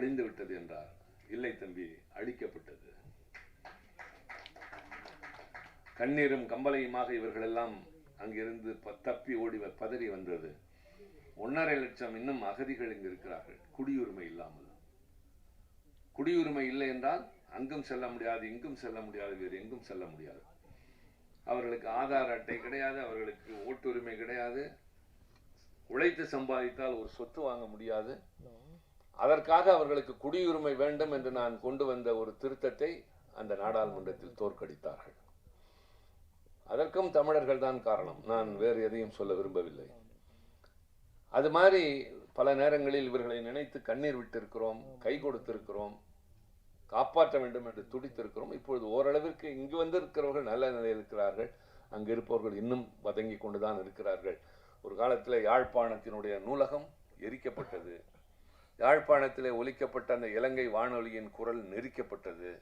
அழிந்து விட்டது என்றார். இல்லை தம்பி அழிக்கப்பட்டது. கண்ணீரும் கம்பளையுமாக இவர்களெல்லாம் அங்கிருந்து தப்பி ஓடி பதறி வந்தது. ஒன்றரை லட்சம் இன்னும் அகதிகள் இங்கு இருக்கிறார்கள். குடியுரிமை இல்லாமல். குடியுரிமை இல்லை என்றால் அங்கும் செல்ல முடியாது இங்கும் செல்ல முடியாது வேறு எங்கும் செல்ல முடியாது. அவர்களுக்கு ஆதார் அட்டை கிடையாது அவர்களுக்கு ஓட்டுரிமை கிடையாது. உழைத்து சம்பாதித்தால் ஒரு சொத்து வாங்க முடியாது. அதற்காக அவர்களுக்கு குடியுரிமை வேண்டும் என்று நான் கொண்டு வந்த ஒரு திருத்தத்தை அந்த நாடாளுமன்றத்தில் தோற்கடித்தார்கள். அதற்கும் தமிழர்கள் தான் காரணம். நான் வேறு எதையும் சொல்ல விரும்பவில்லை. அது மாதிரி பல நேரங்களில் இவர்களை நினைத்து கண்ணீர் விட்டிருக்கிறோம் கை கொடுத்திருக்கிறோம் காப்பாற்ற வேண்டும் என்று துடித்திருக்கிறோம். இப்பொழுது ஓரளவிற்கு இங்கு வந்திருக்கிறவர்கள் நல்ல நிலையில் இருக்கிறார்கள். அங்கு இருப்பவர்கள் இன்னும் வதங்கி கொண்டுதான் இருக்கிறார்கள். ஒரு காலத்தில் யாழ்ப்பாணத்தினுடைய நூலகம் எரிக்கப்பட்டது. யாழ்ப்பாணத்திலே ஒலிக்கப்பட்ட அந்த இலங்கை வானொலியின் குரல் நெரிக்கப்பட்டது.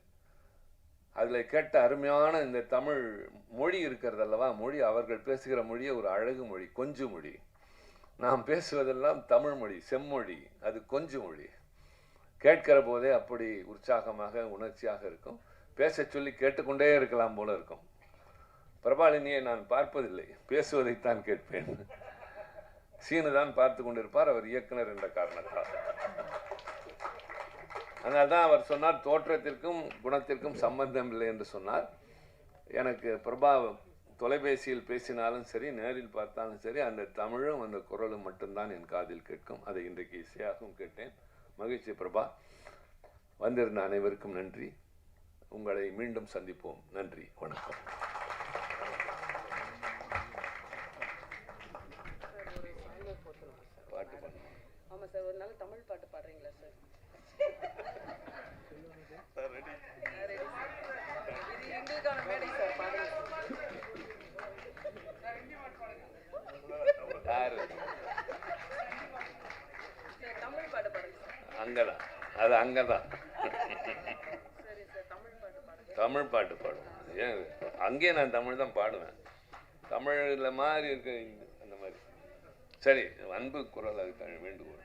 அதில் கேட்ட அருமையான இந்த தமிழ் மொழி இருக்கிறது அல்லவா? மொழி அவர்கள் பேசுகிற மொழியே ஒரு அழகு மொழி கொஞ்சு மொழி. நாம் பேசுவதெல்லாம் தமிழ் மொழி செம்மொழி அது கொஞ்சு மொழி. கேட்கிற போதே அப்படி உற்சாகமாக உணர்ச்சியாக இருக்கும். பேசச் சொல்லி கேட்டுக்கொண்டே இருக்கலாம் போல இருக்கும். பிரபாலினியை நான் பார்ப்பதில்லை. பேசுவதைத்தான் கேட்பேன். சீனு தான் பார்த்து கொண்டிருப்பார் அவர் இயக்குனர் என்ற காரணத்தால். அதனால்தான் அவர் சொன்னார் தோற்றத்திற்கும் குணத்திற்கும் சம்பந்தம் இல்லை என்று சொன்னார். எனக்கு பிரபா தொலைபேசியில் பேசினாலும் சரி நேரில் பார்த்தாலும் சரி அந்த தமிழும் அந்த குரலும் மட்டும்தான் என் காதில் கேட்கும். அதை இன்றைக்கு இசையாகவும் கேட்டேன். மகிழ்ச்சி பிரபா. வந்திருந்த அனைவருக்கும் நன்றி. உங்களை மீண்டும் சந்திப்போம். நன்றி. வணக்கம் பாட்டு பண்ணுவோம் ஆமா சார் ஒரு நல்ல தமிழ் பாட்டு பாடுறீங்களா சார். இது எங்களுக்கான மேடை சார் பாடுங்க தமிழ் பாட்டு பாடுங்க சார். அங்கதான். அது அங்கதான். சரி சார் தமிழ் பாட்டு பாடுவேன் ஏன் அங்கேயே நான் தமிழ் தான் பாடுவேன். தமிழில் மாதிரி இருக்க அந்த மாதிரி. சரி அன்பு குரல் அது தமிழ் வேண்டுகோள்.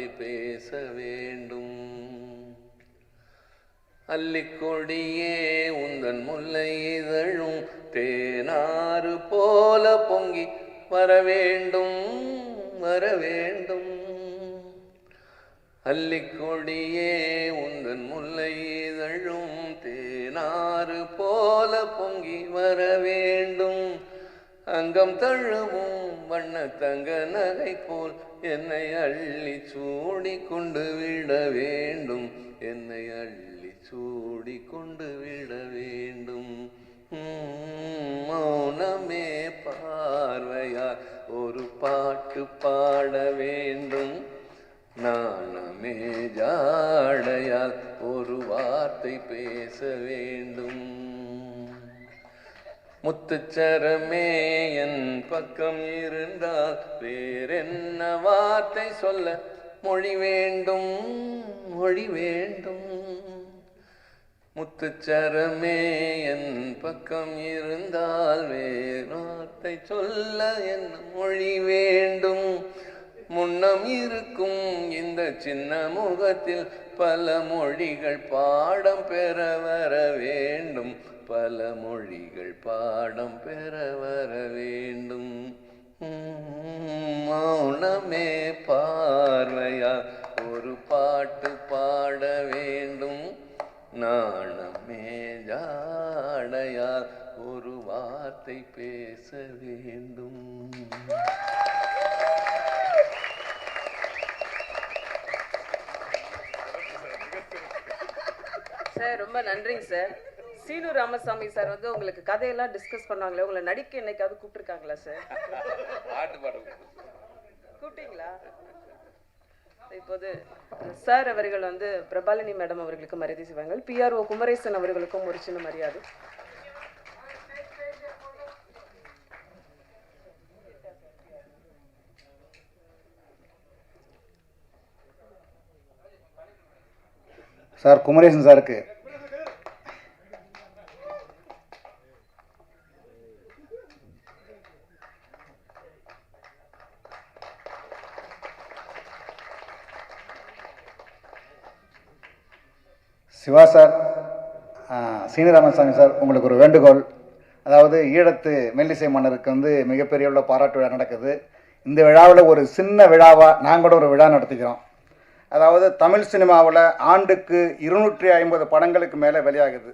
பாடி பேச வேண்டும். அல்லிக்கொடியே உந்தன் முல்லை இதழும் தேனாறு போல பொங்கி வர வேண்டும் வர வேண்டும். அல்லிக்கொடியே உந்தன் முல்லை இதழும் தேனாறு போல பொங்கி வர வேண்டும். அங்கம் தழுவும் வண்ண தங்க நகை போல் என்னை அள்ளி சூடி கொண்டு விட வேண்டும். என்னை அள்ளி சூடி கொண்டு விட வேண்டும். மௌனமே பார்வையார் ஒரு பாட்டு பாட வேண்டும். நாணமே ஜாடையால் ஒரு வார்த்தை பேச வேண்டும். முத்துச்சரமே என் பக்கம் இருந்தால் வேறென்ன வார்த்தை சொல்ல மொழி வேண்டும் மொழி வேண்டும்? முத்துச்சரமே என் பக்கம் இருந்தால் வேறு வார்த்தை சொல்ல என்ன மொழி வேண்டும்? முன்னம் இருக்கும் இந்த சின்ன முகத்தில் பல மொழிகள் பாடம் பெற வர வேண்டும். பல மொழிகள் பாடம் பெற வர வேண்டும். மௌனமே பார்வையா ஒரு பாட்டு பாட வேண்டும். நாணமே ஜாடையா ஒரு வார்த்தை பேச வேண்டும். சார் ரொம்ப நன்றிங்க சார். சீனு ராமசாமி சார் வந்து உங்களுக்கு கதையெல்லாம் டிஸ்கஸ் பண்ணாங்களே உங்களை நடிக்க என்னைக்காவது கூப்பிட்டுருக்காங்களா சார்? பாட்டு பாட கூப்பிட்டீங்களா? இப்போது சார் அவர்கள் வந்து பிரபாலினி மேடம் அவர்களுக்கு மரியாதை செய்வாங்க பிஆர்ஓ குமரேசன் அவர்களுக்கும் ஒரு சின்ன மரியாதை. சார் குமரேசன் சாருக்கு சிவா சார் ஆ, சீனிராமசாமி சார் உங்களுக்கு ஒரு வேண்டுகோள். அதாவது ஈழத்து மெல்லிசை மன்னருக்கு வந்து மிகப்பெரிய உள்ள பாராட்டு விழா நடக்குது. இந்த விழாவில் ஒரு சின்ன விழாவாக நாங்கள் கூட ஒரு விழா நடத்திக்கிறோம். அதாவது தமிழ் சினிமாவில் ஆண்டுக்கு இருநூற்றி ஐம்பது படங்களுக்கு மேலே வெளியாகுது.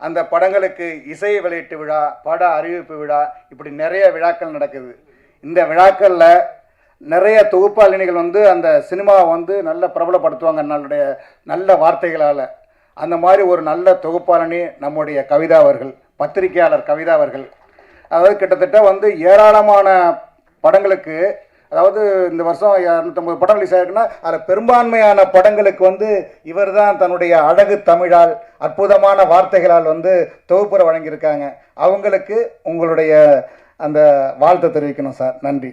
அந்த படங்களுக்கு இசை வெளியீட்டு விழா பட அறிவிப்பு விழா இப்படி நிறைய விழாக்கள் நடக்குது. இந்த விழாக்களில் நிறைய தொகுப்பாளினிகள் வந்து அந்த சினிமாவை வந்து நல்ல பிரபலப்படுத்துவாங்க நம்மளுடைய நல்ல வார்த்தைகளால். அந்த மாதிரி ஒரு நல்ல தொகுப்பாளனி நம்முடைய கவிதா அவர்கள் பத்திரிகையாளர் கவிதா அவர்கள். அதாவது கிட்டத்தட்ட வந்து ஏராளமான படங்களுக்கு அதாவது இந்த வருஷம் இரநூத்தம்பது படம் ரிலீஸ் ஆகிருக்குன்னா அதில் பெரும்பான்மையான படங்களுக்கு வந்து இவர் தான் தன்னுடைய அழகு தமிழால் அற்புதமான வார்த்தைகளால் வந்து தொகுப்புரை வழங்கியிருக்காங்க. அவங்களுக்கு உங்களுடைய அந்த வாழ்த்தை தெரிவிக்கணும் சார். நன்றி.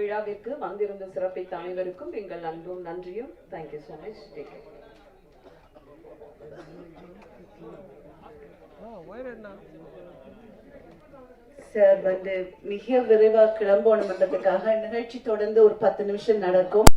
விழாவிற்கு வந்திருந்த சிறப்பித்த அனைவருக்கும் எங்கள் அன்பும் நன்றியும். தேங்க்யூ ஸோ மச் சார் வந்து மிக விரைவாக கிளம்பணுன்றதுக்காக நிகழ்ச்சி தொடர்ந்து ஒரு பத்து நிமிஷம் நடக்கும்.